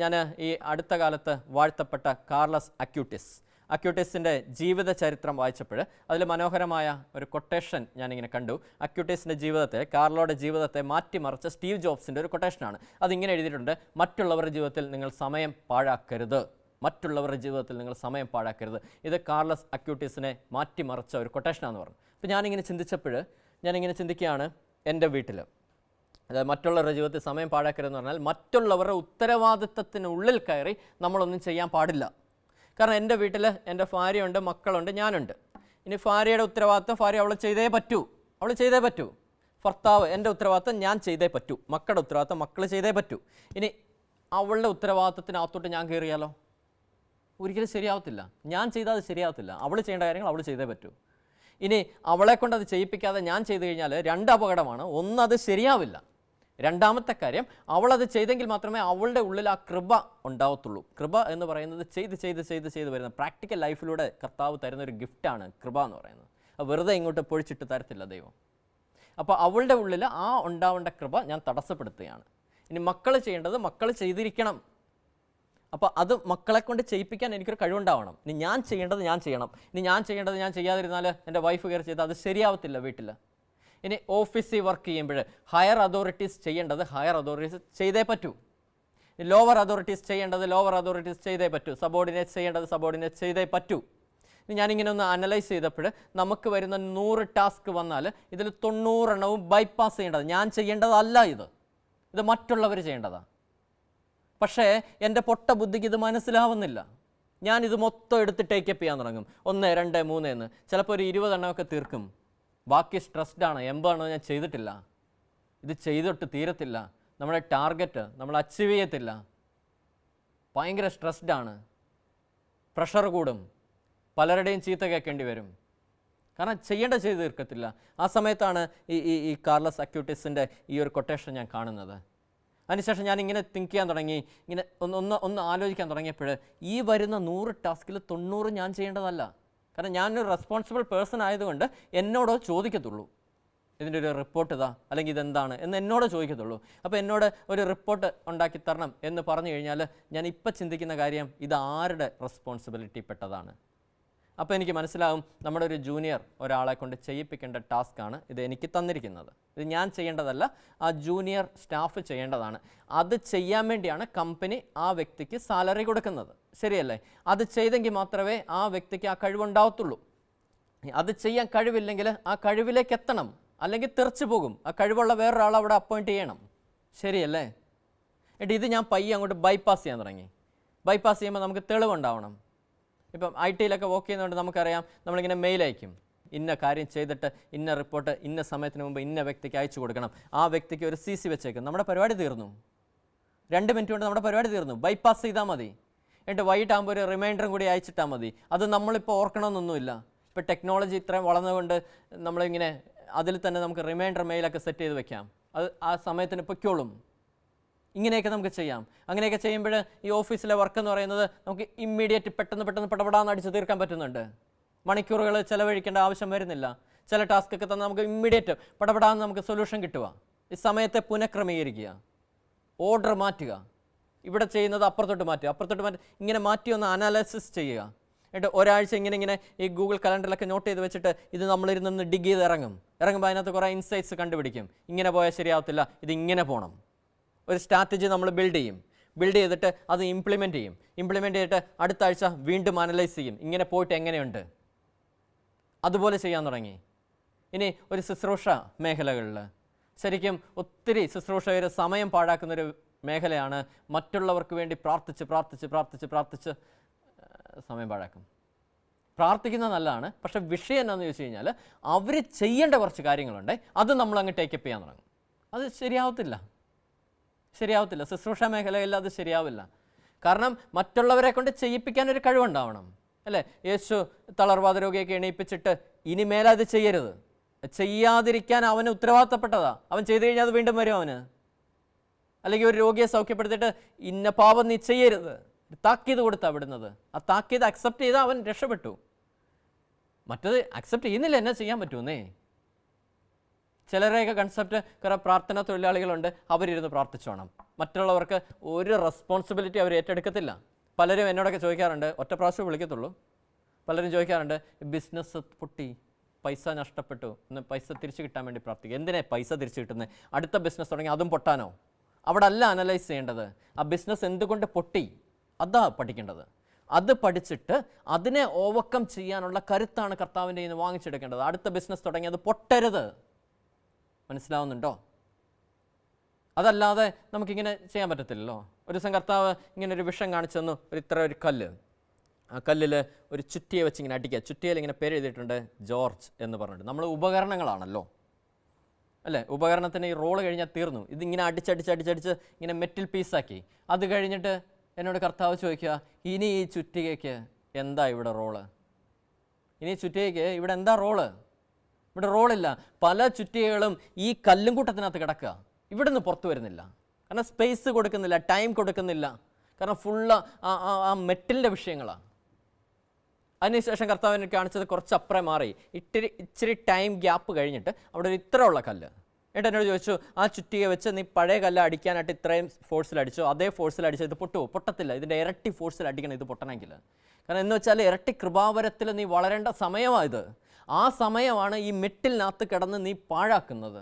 Speaker 2: ഞാൻ ഈ അടുത്ത കാലത്ത് വാഴ്ത്തപ്പെട്ട കാർലസ് അക്യൂട്ടിസ്. അക്യൂട്ടിസിന്റെ ജീവിത ചരിത്രം വായിച്ചപ്പോൾ അതിൽ മനോഹരമായ ഒരു കൊട്ടേഷൻ ഞാനിങ്ങനെ കണ്ടു. അക്യൂട്ടിസിന്റെ ജീവിതത്തെ കാർലോയുടെ ജീവിതത്തെ മാറ്റിമറിച്ച സ്റ്റീവ് ജോബ്സിന്റെ ഒരു കൊട്ടേഷനാണ് അതിങ്ങനെ എഴുതിയിട്ടുണ്ട് മറ്റുള്ളവരുടെ ജീവിതത്തിൽ നിങ്ങൾ സമയം പാഴാക്കരുത്. മറ്റുള്ളവരുടെ ജീവിതത്തിൽ നിങ്ങൾ സമയം പാഴാക്കരുത്. ഇത് കാർലസ് അക്യൂട്ടീസിനെ മാറ്റിമറിച്ച ഒരു കൊട്ടേഷനാന്ന് പറഞ്ഞു. അപ്പോൾ ഞാനിങ്ങനെ ചിന്തിച്ചപ്പോൾ ഞാനിങ്ങനെ ചിന്തിക്കുകയാണ് എന്റെ വീട്ടിൽ അതായത് മറ്റുള്ളവരുടെ ജീവിതത്തിൽ സമയം പാഴാക്കരുതെന്ന് പറഞ്ഞാൽ മറ്റുള്ളവരുടെ ഉത്തരവാദിത്തത്തിനുള്ളിൽ കയറി നമ്മളൊന്നും ചെയ്യാൻ പാടില്ല. കാരണം എന്റെ വീട്ടിൽ എന്റെ ഭാര്യയുണ്ട് മക്കളുണ്ട് ഞാനുണ്ട്. ഇനി ഭാര്യയുടെ ഉത്തരവാദിത്തം ഭാര്യ അവൾ ചെയ്തേ പറ്റൂ. അവൾ ചെയ്തേ പറ്റൂ. ഭർത്താവ് എന്റെ ഉത്തരവാദിത്തം ഞാൻ ചെയ്തേ പറ്റൂ. മക്കളുടെ ഉത്തരവാദിത്തം മക്കൾ ചെയ്തേ പറ്റൂ. ഇനി അവളുടെ ഉത്തരവാദിത്തത്തിനകത്തോട്ട് ഞാൻ കയറിയാലോ? ഒരിക്കലും ശരിയാവത്തില്ല. ഞാൻ ചെയ്താൽ അത് ശരിയാവത്തില്ല. അവൾ ചെയ്യേണ്ട കാര്യങ്ങൾ അവൾ ചെയ്തേ പറ്റൂ. ഇനി അവളെ കൊണ്ട് അത് ചെയ്യിപ്പിക്കാതെ ഞാൻ ചെയ്തു കഴിഞ്ഞാൽ രണ്ട് അപകടമാണ്. ഒന്ന് അത് ശരിയാവില്ല. രണ്ടാമത്തെ കാര്യം അവളത് ചെയ്തെങ്കിൽ മാത്രമേ അവളുടെ ഉള്ളിൽ ആ കൃപ ഉണ്ടാവത്തുള്ളൂ. കൃപ എന്ന് പറയുന്നത് ചെയ്ത് ചെയ്ത് ചെയ്ത് ചെയ്ത് വരുന്ന പ്രാക്ടിക്കൽ ലൈഫിലൂടെ കർത്താവ് തരുന്ന ഒരു ഗിഫ്റ്റാണ് കൃപ എന്ന് പറയുന്നത്. വെറുതെ ഇങ്ങോട്ട് പൊഴിച്ചിട്ട് തരത്തില്ല ദൈവം. അപ്പോൾ അവളുടെ ഉള്ളിൽ ആ ഉണ്ടാവേണ്ട കൃപ ഞാൻ തടസ്സപ്പെടുത്തുകയാണ്. ഇനി മക്കൾ ചെയ്യേണ്ടത് മക്കൾ ചെയ്തിരിക്കണം. അപ്പോൾ അത് മക്കളെ കൊണ്ട് ചെയ്യിപ്പിക്കാൻ എനിക്കൊരു കഴിവുണ്ടാവണം. ഇനി ഞാൻ ചെയ്യേണ്ടത് ഞാൻ ചെയ്യണം. ഇനി ഞാൻ ചെയ്യേണ്ടത് ഞാൻ ചെയ്യാതിരുന്നാൽ എന്റെ വൈഫ് കയറി ചെയ്താൽ അത് ശരിയാവത്തില്ല വീട്ടിൽ ഇനി ഓഫീസിൽ വർക്ക് ചെയ്യുമ്പോൾ ഹയർ അതോറിറ്റീസ് ചെയ്യേണ്ടത് ഹയർ അതോറിറ്റീസ് ചെയ്തേ പറ്റൂ. ലോവർ അതോറിറ്റീസ് ചെയ്യേണ്ടത് ലോവർ അതോറിറ്റീസ് ചെയ്തേ പറ്റൂ. സബോർഡിനേറ്റ് ചെയ്യേണ്ടത് സബോർഡിനേറ്റ് ചെയ്തേ പറ്റൂ. ഇനി ഞാനിങ്ങനെ ഒന്ന് അനലൈസ് ചെയ്തപ്പോൾ നമുക്ക് വരുന്ന നൂറ് ടാസ്ക് വന്നാൽ ഇതിൽ തൊണ്ണൂറെണ്ണവും ബൈപ്പാസ് ചെയ്യേണ്ടത് ഞാൻ ചെയ്യേണ്ടതല്ല ഇത്. ഇത് മറ്റുള്ളവർ ചെയ്യേണ്ടതാണ് പക്ഷേ എന്റെ പൊട്ട ബുദ്ധിക്ക് ഇത് മനസ്സിലാവുന്നില്ല. ഞാൻ ഇത് മൊത്തം എടുത്ത് ടേക്കപ്പ് ചെയ്യാൻ തുടങ്ങും. ഒന്ന് രണ്ട് മൂന്ന് എന്ന്. ചിലപ്പോൾ ഒരു ഇരുപതെണ്ണമൊക്കെ തീർക്കും. ബാക്കി സ്ട്രെസ്ഡ് ആണ്. എൺപതെണ്ണം ഞാൻ ചെയ്തിട്ടില്ല. ഇത് ചെയ്തിട്ട് തീരത്തില്ല. നമ്മുടെ ടാർഗറ്റ് നമ്മൾ അച്ചീവ് ചെയ്യത്തില്ല. ഭയങ്കര ആണ്. പ്രഷർ കൂടും. പലരുടെയും ചീത്ത കേൾക്കേണ്ടി വരും. കാരണം ചെയ്യേണ്ട ചെയ്ത് തീർക്കത്തില്ല. ആ സമയത്താണ് ഈ ഈ കാർലസ് അക്യൂട്ടിസിന്റെ ഈ ഒരു കൊട്ടേഷൻ ഞാൻ കാണുന്നത്. അതിനുശേഷം ഞാൻ ഇങ്ങനെ തിങ്ക് ചെയ്യാൻ തുടങ്ങി. ഇങ്ങനെ ഒന്ന് ഒന്ന് ഒന്ന് ആലോചിക്കാൻ തുടങ്ങിയപ്പോൾ ഈ വരുന്ന നൂറ് ടാസ്കിൽ തൊണ്ണൂറ് ഞാൻ ചെയ്യേണ്ടതല്ല. കാരണം ഞാനൊരു റെസ്പോൺസിബിൾ പേഴ്സൺ ആയതുകൊണ്ട് എന്നോടോ ചോദിക്കത്തുള്ളൂ. ഇതിന്റെ ഒരു റിപ്പോർട്ട് ഇതാ അല്ലെങ്കിൽ ഇതെന്താണ് എന്ന് എന്നോട് ചോദിക്കത്തുള്ളൂ. അപ്പോൾ എന്നോട് ഒരു റിപ്പോർട്ട് ഉണ്ടാക്കി തരണം എന്ന് പറഞ്ഞു കഴിഞ്ഞാൽ ഞാൻ ഇപ്പം ചിന്തിക്കുന്ന കാര്യം ഇത് ആരുടെ റെസ്പോൺസിബിലിറ്റി പെട്ടതാണ്? അപ്പോൾ എനിക്ക് മനസ്സിലാവും നമ്മുടെ ഒരു ജൂനിയർ ഒരാളെ കൊണ്ട് ചെയ്യിപ്പിക്കേണ്ട ടാസ്ക്കാണ് ഇത് എനിക്ക് തന്നിരിക്കുന്നത്. ഇത് ഞാൻ ചെയ്യേണ്ടതല്ല ആ ജൂനിയർ സ്റ്റാഫ് ചെയ്യേണ്ടതാണ്. അത് ചെയ്യാൻ വേണ്ടിയാണ് കമ്പനി ആ വ്യക്തിക്ക് സാലറി കൊടുക്കുന്നത്. ശരിയല്ലേ? അത് ചെയ്തെങ്കിൽ മാത്രമേ ആ വ്യക്തിക്ക് ആ കഴിവുണ്ടാവത്തുള്ളൂ. അത് ചെയ്യാൻ കഴിവില്ലെങ്കിൽ ആ കഴിവിലേക്ക് എത്തണം. അല്ലെങ്കിൽ തെറിച്ചു പോകും. ആ കഴിവുള്ള വേറൊരാൾ അവിടെ അപ്പോയിന്റ് ചെയ്യണം. ശരിയല്ലേ? എന്നിട്ട് ഇത് ഞാൻ പയ്യെ അങ്ങോട്ട് ബൈപ്പാസ് ചെയ്യാൻ തുടങ്ങി. ബൈപ്പാസ് ചെയ്യുമ്പോൾ നമുക്ക് തെളിവുണ്ടാവണം. ഇപ്പം ഐ ടിയിലൊക്കെ വർക്ക് ചെയ്യുന്നതുകൊണ്ട് നമുക്കറിയാം നമ്മളിങ്ങനെ മെയിൽ അയക്കും. ഇന്ന കാര്യം ചെയ്തിട്ട് ഇന്ന റിപ്പോർട്ട് ഇന്ന സമയത്തിന് മുമ്പ് ഇന്ന വ്യക്തിക്ക് അയച്ചു കൊടുക്കണം. ആ വ്യക്തിക്ക് ഒരു സി സി വെച്ചേക്കും. നമ്മുടെ പരിപാടി തീർന്നു. രണ്ട് മിനിറ്റ് കൊണ്ട് നമ്മുടെ പരിപാടി തീർന്നു. ബൈപ്പാസ് ചെയ്താൽ മതി. എന്നിട്ട് വൈകിട്ടാകുമ്പോൾ ഒരു റിമൈൻഡറും കൂടി അയച്ചിട്ടാൽ മതി. അത് നമ്മളിപ്പോൾ ഓർക്കണമെന്നൊന്നുമില്ല. ഇപ്പോൾ ടെക്നോളജി ഇത്രയും വളർന്നുകൊണ്ട് നമ്മളിങ്ങനെ അതിൽ തന്നെ നമുക്ക് റിമൈൻഡർ മെയിലൊക്കെ സെറ്റ് ചെയ്ത് വെക്കാം. അത് ആ സമയത്തിന് പൊയ്ക്കോളും. ഇങ്ങനെയൊക്കെ നമുക്ക് ചെയ്യാം. അങ്ങനെയൊക്കെ ചെയ്യുമ്പോൾ ഈ ഓഫീസിലെ വർക്ക് എന്ന് പറയുന്നത് നമുക്ക് ഇമ്മീഡിയറ്റ് പെട്ടെന്ന് പെട്ടെന്ന് പടപടാന്ന് അടിച്ച് തീർക്കാൻ പറ്റുന്നുണ്ട്. മണിക്കൂറുകൾ ചിലവഴിക്കേണ്ട ആവശ്യം വരുന്നില്ല. ചില ടാസ്ക് ഒക്കെ തന്നെ നമുക്ക് ഇമ്മീഡിയറ്റ് പടപടാന്ന് നമുക്ക് സൊല്യൂഷൻ കിട്ടുക. ഈ സമയത്തെ പുനഃക്രമീകരിക്കുക. ഓർഡർ മാറ്റുക. ഇവിടെ ചെയ്യുന്നത് അപ്പുറത്തോട്ട് മാറ്റുക. അപ്പുറത്തോട്ട് മാറ്റി ഇങ്ങനെ മാറ്റി ഒന്ന് അനാലിസിസ് ചെയ്യുക. എന്നിട്ട് ഒരാഴ്ച ഇങ്ങനെ ഇങ്ങനെ ഈ ഗൂഗിൾ കലണ്ടറിലൊക്കെ നോട്ട് ചെയ്ത് വെച്ചിട്ട് ഇത് നമ്മളിരുന്ന് ഡിഗ് ചെയ്ത് ഇറങ്ങും. ഇറങ്ങുമ്പോൾ അതിനകത്ത് കുറേ ഇൻസൈറ്റ്സ് കണ്ടുപിടിക്കും. ഇങ്ങനെ പോയാൽ ശരിയാവത്തില്ല. ഇത് ഇങ്ങനെ പോകണം ഒരു സ്ട്രാറ്റജി നമ്മൾ ബിൽഡ് ചെയ്യും. ബിൽഡ് ചെയ്തിട്ട് അത് ഇംപ്ലിമെന്റ് ചെയ്യും. ഇംപ്ലിമെന്റ് ചെയ്തിട്ട് അടുത്ത ആഴ്ച വീണ്ടും അനലൈസ് ചെയ്യും. ഇങ്ങനെ പോയിട്ട് എങ്ങനെയുണ്ട്? അതുപോലെ ചെയ്യാൻ തുടങ്ങി. ഇനി ഒരു ശുശ്രൂഷ മേഖലകളിൽ. ശരിക്കും ഒത്തിരി ശുശ്രൂഷകർ സമയം പാഴാക്കുന്നൊരു മേഖലയാണ്. മറ്റുള്ളവർക്ക് വേണ്ടി പ്രാർത്ഥിച്ച് പ്രാർത്ഥിച്ച് പ്രാർത്ഥിച്ച് പ്രാർത്ഥിച്ച് സമയം പാഴാക്കും. പ്രാർത്ഥിക്കുന്നത് നല്ലതാണ്. പക്ഷേ വിഷയം എന്താണെന്ന് ചോദിച്ചു കഴിഞ്ഞാൽ അവർ ചെയ്യേണ്ട കുറച്ച് കാര്യങ്ങളുണ്ട്. അത് നമ്മൾ അങ്ങ് ടേക്കപ്പ് ചെയ്യാൻ തുടങ്ങും. അത് ശരിയാവത്തില്ല. ശരിയാവത്തില്ല. ശുശ്രൂഷ മേഖലയിൽ അത് ശരിയാവില്ല. കാരണം മറ്റുള്ളവരെ കൊണ്ട് ചെയ്യിപ്പിക്കാൻ ഒരു കഴിവുണ്ടാവണം. അല്ലേ? യേശു തളർവാദ രോഗിയൊക്കെ എണീപ്പിച്ചിട്ട് ഇനി മേലെ അത് ചെയ്യരുത്. ചെയ്യാതിരിക്കാൻ അവന് ഉത്തരവാദിത്തപ്പെട്ടതാ. അവൻ ചെയ്തു കഴിഞ്ഞാൽ അത് വീണ്ടും വരും അവന്. അല്ലെങ്കിൽ ഒരു രോഗിയെ സൗഖ്യപ്പെടുത്തിയിട്ട് ഇന്ന പാപം നീ ചെയ്യരുത്. താക്കീത് കൊടുത്താ വിടുന്നത്. ആ താക്കീത് അക്സെപ്റ്റ് ചെയ്താൽ അവൻ രക്ഷപ്പെട്ടു. മറ്റത് അക്സെപ്റ്റ് ചെയ്യുന്നില്ല. എന്നെ ചെയ്യാൻ പറ്റുമെന്നേ? ചിലരെയൊക്കെ കൺസെപ്റ്റ് കുറേ പ്രാർത്ഥനാ തൊഴിലാളികളുണ്ട് അവരിരുന്ന് പ്രാർത്ഥിച്ചോണം മറ്റുള്ളവർക്ക് ഒരു റെസ്പോൺസിബിലിറ്റി അവർ ഏറ്റെടുക്കത്തില്ല. പലരും എന്നോടൊക്കെ ചോദിക്കാറുണ്ട് ഒറ്റ പ്രാവശ്യം വിളിക്കത്തുള്ളൂ? പലരും ചോദിക്കാറുണ്ട് ബിസിനസ് പൊട്ടി പൈസ നഷ്ടപ്പെട്ടു ഒന്ന് പൈസ തിരിച്ചു കിട്ടാൻ വേണ്ടി പ്രാർത്ഥിക്കുക. എന്തിനാ പൈസ തിരിച്ചു കിട്ടുന്നത് അടുത്ത ബിസിനസ് തുടങ്ങി അതും പൊട്ടാനോ? അവിടെ അല്ല അനലൈസ് ചെയ്യേണ്ടത്. ആ ബിസിനസ് എന്തുകൊണ്ട് പൊട്ടി? അതാ പഠിക്കേണ്ടത്. അത് പഠിച്ചിട്ട് അതിനെ ഓവർകം ചെയ്യാനുള്ള കരുത്താണ് കർത്താവിന്റെ നിന്ന് വാങ്ങിച്ചെടുക്കേണ്ടത്. അടുത്ത ബിസിനസ് തുടങ്ങി അത് പൊട്ടരുത്. മനസ്സിലാവുന്നുണ്ടോ? അതല്ലാതെ നമുക്കിങ്ങനെ ചെയ്യാൻ പറ്റത്തില്ലല്ലോ. ഒരു ദിവസം കർത്താവ് ഇങ്ങനെ ഒരു വിഷം കാണിച്ചു തന്നു ഒരു ഇത്ര ഒരു കല്ല്. ആ കല്ലിൽ ഒരു ചുറ്റിയെ വെച്ച് ഇങ്ങനെ അടിക്കുക. ചുറ്റിയിൽ ഇങ്ങനെ പേര് എഴുതിയിട്ടുണ്ട് ജോർജ് എന്ന് പറഞ്ഞിട്ട്. നമ്മൾ ഉപകരണങ്ങളാണല്ലോ. അല്ലേ? ഉപകരണത്തിന് ഈ റോൾ കഴിഞ്ഞാൽ തീർന്നു. ഇതിങ്ങനെ അടിച്ചടിച്ചടിച്ചടിച്ച് അടിച്ചടിച്ച് ഇങ്ങനെ മെറ്റിൽ പീസാക്കി. അത് കഴിഞ്ഞിട്ട് എന്നോട് കർത്താവ് ചോദിക്കുക ഇനി ഈ ചുറ്റികയ്ക്ക് എന്താ ഇവിടെ റോൾ? ഇനി ചുറ്റികയ്ക്ക് ഇവിടെ എന്താ റോൾ? ഇവിടെ റോളില്ല. പല ചുറ്റികകളും ഈ കല്ലും കൂട്ടത്തിനകത്ത് കിടക്കുക. നിന്ന് പുറത്തു വരുന്നില്ല. കാരണം സ്പേസ് കൊടുക്കുന്നില്ല ടൈം കൊടുക്കുന്നില്ല. കാരണം ഫുള്ള് ആ ആ- മെറ്റലിന്റെ വിഷയങ്ങളാണ് അതിനുശേഷം കർത്താവിനെ കാണിച്ചത് കുറച്ച് അപ്പുറം മാറി. ഇത്തിരി ഇച്ചിരി ടൈം ഗ്യാപ്പ് കഴിഞ്ഞിട്ട് അവിടെ ഒരു ഇത്ര ഉള്ള കല്ല്. എന്നിട്ട് എന്നോട് ചോദിച്ചു ആ ചുറ്റിക വെച്ച് നീ പഴയ കല്ല് അടിക്കാനായിട്ട് ഇത്രയും ഫോഴ്സിൽ അടിച്ചു? അതേ ഫോഴ്സിൽ അടിച്ചാൽ ഇത് പൊട്ടു പൊട്ടത്തില്ല. ഇതിന്റെ ഇരട്ടി ഫോഴ്സിൽ അടിക്കണം ഇത് പൊട്ടണമെങ്കിൽ. കാരണം എന്ന് വെച്ചാൽ ഇരട്ടി കൃപാവരത്തിൽ നീ വളരേണ്ട സമയമാണ് ഇത്. ആ സമയമാണ് ഈ മെട്ടിലിനകത്ത് കിടന്ന് നീ പാഴാക്കുന്നത്.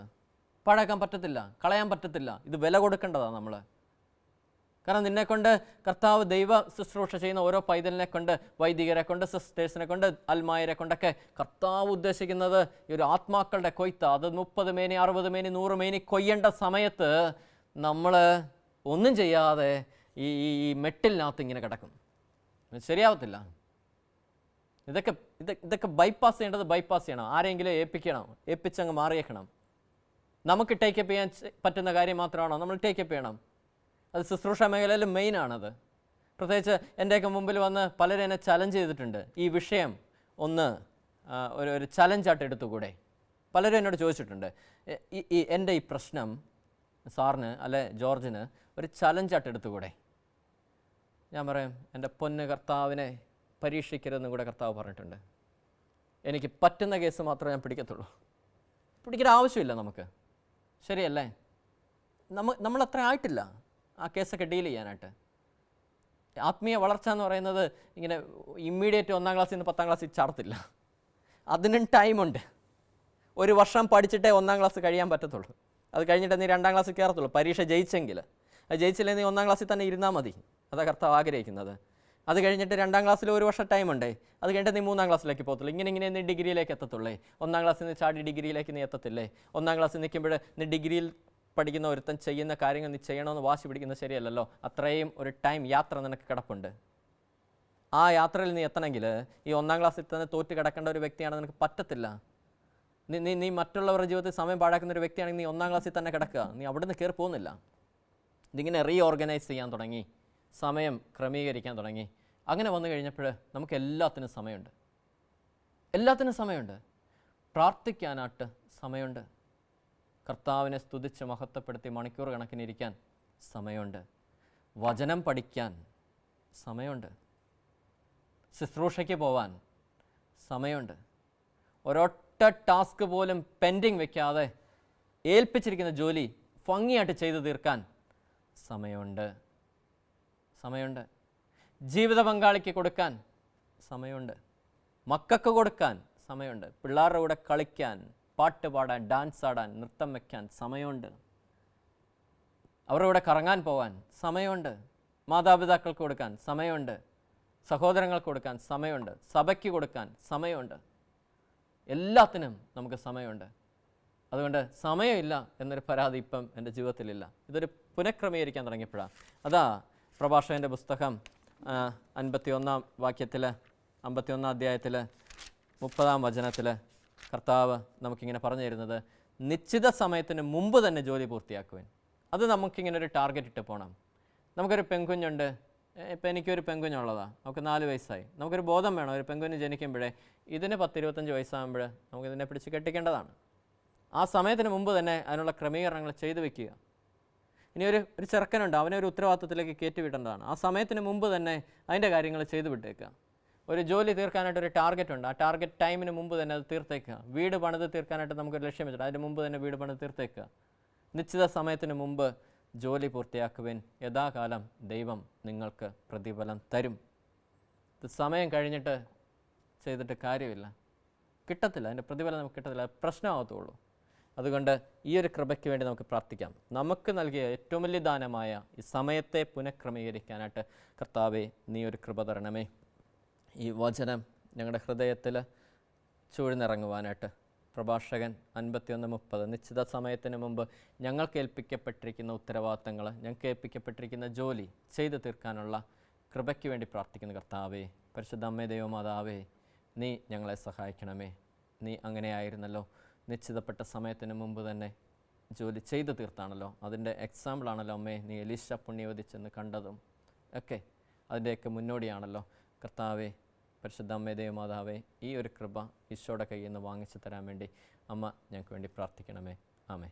Speaker 2: പാഴാക്കാൻ പറ്റത്തില്ല കളയാൻ പറ്റത്തില്ല. ഇത് വില കൊടുക്കേണ്ടതാണ് നമ്മൾ കാരണം നിന്നെക്കൊണ്ട് കർത്താവ് ദൈവ ശുശ്രൂഷ ചെയ്യുന്ന ഓരോ പൈതലിനെ കൊണ്ട് വൈദികരെ കൊണ്ട് സിസ്റ്റേഴ്സിനെ കൊണ്ട് അൽമായരെ കൊണ്ടൊക്കെ കർത്താവ് ഉദ്ദേശിക്കുന്നത് ഈ ഒരു ആത്മാക്കളുടെ കൊയ്ത്ത്. അത് മുപ്പത് മേനി അറുപത് മേനി നൂറ് മേനി കൊയ്യേണ്ട സമയത്ത് നമ്മൾ ഒന്നും ചെയ്യാതെ ഈ ഈ മെട്ടിലിനകത്ത് ഇങ്ങനെ കിടക്കും. ശരിയാവത്തില്ല. ഇതൊക്കെ ഇത് ഇതൊക്കെ ബൈപ്പാസ് ചെയ്യേണ്ടത് ബൈപ്പാസ് ചെയ്യണം. ആരെങ്കിലും ഏൽപ്പിക്കണം. ഏൽപ്പിച്ചങ്ങ് മാറിയേക്കണം. നമുക്ക് ടേക്കപ്പ് ചെയ്യാൻ പറ്റുന്ന കാര്യം മാത്രമാണോ? നമ്മൾ ടേക്കപ്പ് ചെയ്യണം. അത് ശുശ്രൂഷ മേഖലയിൽ മെയിനാണത് പ്രത്യേകിച്ച് എന്റെയൊക്കെ മുമ്പിൽ വന്ന് പലരും എന്നെ ചലഞ്ച് ചെയ്തിട്ടുണ്ട്. ഈ വിഷയം ഒന്ന് ഒരു ഒരു ചലഞ്ചായിട്ട് എടുത്തുകൂടെ? പലരും എന്നോട് ചോദിച്ചിട്ടുണ്ട്. ഈ എന്റെ ഈ പ്രശ്നം സാറിന് അല്ലെ ജോർജിന് ഒരു ചലഞ്ചായിട്ട് എടുത്തുകൂടെ? ഞാൻ പറയും എന്റെ പൊന്ന് കർത്താവിനെ പരീക്ഷിക്കരുതെന്ന് കൂടെ കർത്താവ് പറഞ്ഞിട്ടുണ്ട്. എനിക്ക് പറ്റുന്ന കേസ് മാത്രമേ ഞാൻ പിടിക്കത്തുള്ളൂ. പിടിക്കേണ്ട ആവശ്യമില്ല നമുക്ക്. ശരിയല്ലേ? നമ്മ അത്ര ആയിട്ടില്ല. ആ കേസൊക്കെ ഡീൽ ചെയ്യാനായിട്ട്. ആത്മീയ വളർച്ച എന്ന് പറയുന്നത് ഇങ്ങനെ ഇമ്മീഡിയറ്റ് ഒന്നാം ക്ലാസ്സിൽ നിന്ന് പത്താം ക്ലാസ്സിൽ ചാടത്തില്ല. അതിനും ടൈമുണ്ട്. ഒരു വർഷം പഠിച്ചിട്ടേ ഒന്നാം ക്ലാസ് കഴിയാൻ പറ്റത്തുള്ളൂ. അത് കഴിഞ്ഞിട്ട് നീ രണ്ടാം ക്ലാസ്സിൽ കയറത്തുള്ളൂ. പരീക്ഷ ജയിച്ചെങ്കിൽ. അത് ജയിച്ചില്ലെങ്കിൽ നീ ഒന്നാം ക്ലാസ്സിൽ തന്നെ ഇരുന്നാൽ മതി. അതാ കർത്താവ് ആഗ്രഹിക്കുന്നത്. അത് കഴിഞ്ഞിട്ട് രണ്ടാം ക്ലാസ്സിൽ ഒരു വർഷം ടൈം ഉണ്ട്. അത് കഴിഞ്ഞിട്ട് നീ മൂന്നാം ക്ലാസ്സിലേക്ക് പോകത്തുള്ളൂ. ഇങ്ങനെ ഇങ്ങനെ നീ ഡിഗ്രിയിലേക്ക് എത്തത്തുള്ളേ. ഒന്നാം ക്ലാസ്സിൽ നിന്ന് ചാടി ഡിഗ്രിയിലേക്ക് നീ എത്തത്തില്ലേ? ഒന്നാം ക്ലാസ്സിൽ നിൽക്കുമ്പോൾ നീ ഡിഗ്രിയിൽ പഠിക്കുന്ന ഒരുത്തൻ ചെയ്യുന്ന കാര്യങ്ങൾ നീ ചെയ്യണമെന്ന് വാശി പിടിക്കുന്നത് ശരിയല്ലല്ലോ. അത്രയും ഒരു ടൈം യാത്ര നിനക്ക് കിടപ്പുണ്ട്. ആ യാത്രയിൽ നീ എത്തണമെങ്കിൽ ഈ ഒന്നാം ക്ലാസ്സിൽ തന്നെ തോറ്റ് കിടക്കേണ്ട ഒരു വ്യക്തിയാണ് നിനക്ക് പറ്റത്തില്ല. നീ നീ നീ മറ്റുള്ളവരുടെ ജീവിതത്തിൽ സമയം പാഴാക്കുന്ന ഒരു വ്യക്തിയാണെങ്കിൽ നീ ഒന്നാം ക്ലാസ്സിൽ തന്നെ കിടക്കുക. നീ അവിടെ നിന്ന് കയറി പോകുന്നില്ല. ഇതിങ്ങനെ റീ ഓർഗനൈസ് ചെയ്യാൻ തുടങ്ങി. സമയം ക്രമീകരിക്കാൻ തുടങ്ങി. അങ്ങനെ വന്നു കഴിഞ്ഞപ്പോൾ നമുക്ക് എല്ലാത്തിനും സമയമുണ്ട്. എല്ലാത്തിനും സമയമുണ്ട്. പ്രാർത്ഥിക്കാനായിട്ട് സമയമുണ്ട്. കർത്താവിനെ സ്തുതിച്ച് മഹത്വപ്പെടുത്തി മണിക്കൂർ കണക്കിന് ഇരിക്കാൻ സമയമുണ്ട്. വചനം പഠിക്കാൻ സമയമുണ്ട്. ശുശ്രൂഷയ്ക്ക് പോവാൻ സമയമുണ്ട്. ഒരൊറ്റ ടാസ്ക് പോലും പെൻഡിങ് വെക്കാതെ ഏൽപ്പിച്ചിരിക്കുന്ന ജോലി ഭംഗിയായിട്ട് ചെയ്തു തീർക്കാൻ സമയമുണ്ട്. സമയമുണ്ട്. ജീവിത പങ്കാളിക്ക് കൊടുക്കാൻ സമയമുണ്ട്. മക്കൾക്ക് കൊടുക്കാൻ സമയമുണ്ട്. പിള്ളേരുടെ കൂടെ കളിക്കാൻ പാട്ട് പാടാൻ ഡാൻസ് ആടാൻ നൃത്തം വയ്ക്കാൻ സമയമുണ്ട്. അവരുടെ കൂടെ കറങ്ങാൻ പോകാൻ സമയമുണ്ട്. മാതാപിതാക്കൾക്ക് കൊടുക്കാൻ സമയമുണ്ട്. സഹോദരങ്ങൾക്ക് കൊടുക്കാൻ സമയമുണ്ട്. സഭയ്ക്ക് കൊടുക്കാൻ സമയമുണ്ട്. എല്ലാത്തിനും നമുക്ക് സമയമുണ്ട്. അതുകൊണ്ട് സമയമില്ല എന്നൊരു പരാതി ഇപ്പം എന്റെ ജീവിതത്തിലില്ല. ഇതൊരു പുനഃക്രമീകരിക്കാൻ തുടങ്ങിയപ്പോഴാണ്. അതാ പ്രഭാഷകന്റെ പുസ്തകം അൻപത്തി ഒന്നാം വാക്യത്തിൽ അമ്പത്തി ഒന്നാം അധ്യായത്തിൽ മുപ്പതാം വചനത്തിൽ കർത്താവ് നമുക്കിങ്ങനെ പറഞ്ഞു തരുന്നത് നിശ്ചിത സമയത്തിന് മുമ്പ് തന്നെ ജോലി പൂർത്തിയാക്കുവാൻ. അത് നമുക്കിങ്ങനെ ഒരു ടാർഗറ്റ് ഇട്ട് പോകണം നമുക്കൊരു പെൺകുഞ്ഞുണ്ട് ഇപ്പം എനിക്കൊരു പെൺകുഞ്ഞുള്ളതാണ് നമുക്ക് നാല് വയസ്സായി. നമുക്കൊരു ബോധം വേണം ഒരു പെൺകുഞ്ഞ് ജനിക്കുമ്പോഴേ ഇതിന് പത്തിരുപത്തഞ്ച് വയസ്സാകുമ്പോൾ നമുക്കിതിനെ പിടിച്ച് കെട്ടിക്കേണ്ടതാണ്. ആ സമയത്തിന് മുമ്പ് തന്നെ അതിനുള്ള ക്രമീകരണങ്ങൾ ചെയ്തു വെക്കുക. ഇനി ഒരു ഒരു ചെറുക്കനുണ്ട്. അവനെ ഒരു ഉത്തരവാദിത്തത്തിലേക്ക് കയറ്റിവിടേണ്ടതാണ് ആ സമയത്തിന് മുമ്പ് തന്നെ അതിന്റെ കാര്യങ്ങൾ ചെയ്തു വിട്ടേക്കുക ഒരു ജോലി തീർക്കാനായിട്ട് ഒരു ടാർഗറ്റ് ഉണ്ട്. ആ ടാർഗറ്റ് ടൈമിന് മുമ്പ് തന്നെ അത് തീർത്തേക്കുക വീട് പണിത് തീർക്കാനായിട്ട് നമുക്കൊരു ലക്ഷ്യം വെച്ചിട്ട് അതിന് മുമ്പ് തന്നെ വീട് പണിത് തീർത്തേക്കുക നിശ്ചിത സമയത്തിന് മുമ്പ് ജോലി പൂർത്തിയാക്കുവാൻ. യഥാകാലം ദൈവം നിങ്ങൾക്ക് പ്രതിഫലം തരും. ഇത് സമയം കഴിഞ്ഞിട്ട് ചെയ്തിട്ട് കാര്യമില്ല. കിട്ടത്തില്ല. അതിന്റെ പ്രതിഫലം നമുക്ക് കിട്ടത്തില്ല. പ്രശ്നമാകത്തുള്ളൂ അതുകൊണ്ട് ഈ ഒരു കൃപയ്ക്ക് വേണ്ടി നമുക്ക് പ്രാർത്ഥിക്കാം. നമുക്ക് നൽകിയ ഏറ്റവും വലിയ ദാനമായ ഈ സമയത്തെ പുനഃക്രമീകരിക്കാനായിട്ട് കർത്താവെ നീ ഒരു കൃപ തരണമേ. ഈ വചനം ഞങ്ങളുടെ ഹൃദയത്തിൽ ചൂഴ്ന്നിറങ്ങുവാനായിട്ട് പ്രഭാഷകൻ അൻപത്തിയൊന്ന് മുപ്പത് നിശ്ചിത സമയത്തിന് മുമ്പ് ഞങ്ങൾക്ക് ഏൽപ്പിക്കപ്പെട്ടിരിക്കുന്ന ഉത്തരവാദിത്തങ്ങൾ ഞങ്ങൾക്ക് ഏൽപ്പിക്കപ്പെട്ടിരിക്കുന്ന ജോലി ചെയ്തു തീർക്കാനുള്ള കൃപയ്ക്ക് വേണ്ടി പ്രാർത്ഥിക്കുന്നു കർത്താവേ. പരിശുദ്ധ അമ്മേ ദൈവമാതാവേ നീ ഞങ്ങളെ സഹായിക്കണമേ. നീ അങ്ങനെയായിരുന്നല്ലോ. നിശ്ചിതപ്പെട്ട സമയത്തിന് മുമ്പ് തന്നെ ജോലി ചെയ്തു തീർത്താണല്ലോ. അതിന്റെ എക്സാമ്പിളാണല്ലോ അമ്മേ നീ എലീശ പുണ്യവതി ചെന്ന് കണ്ടതും ഒക്കെ അതിന്റെയൊക്കെ മുന്നോടിയാണല്ലോ. കർത്താവെ പരിശുദ്ധ അമ്മേ ദേവമാതാവെ ഈ ഒരു കൃപ ഈശോയുടെ കയ്യിൽ നിന്ന് വാങ്ങിച്ചു തരാൻ വേണ്ടി അമ്മ ഞങ്ങൾക്ക് വേണ്ടി പ്രാർത്ഥിക്കണമേ. ആമേ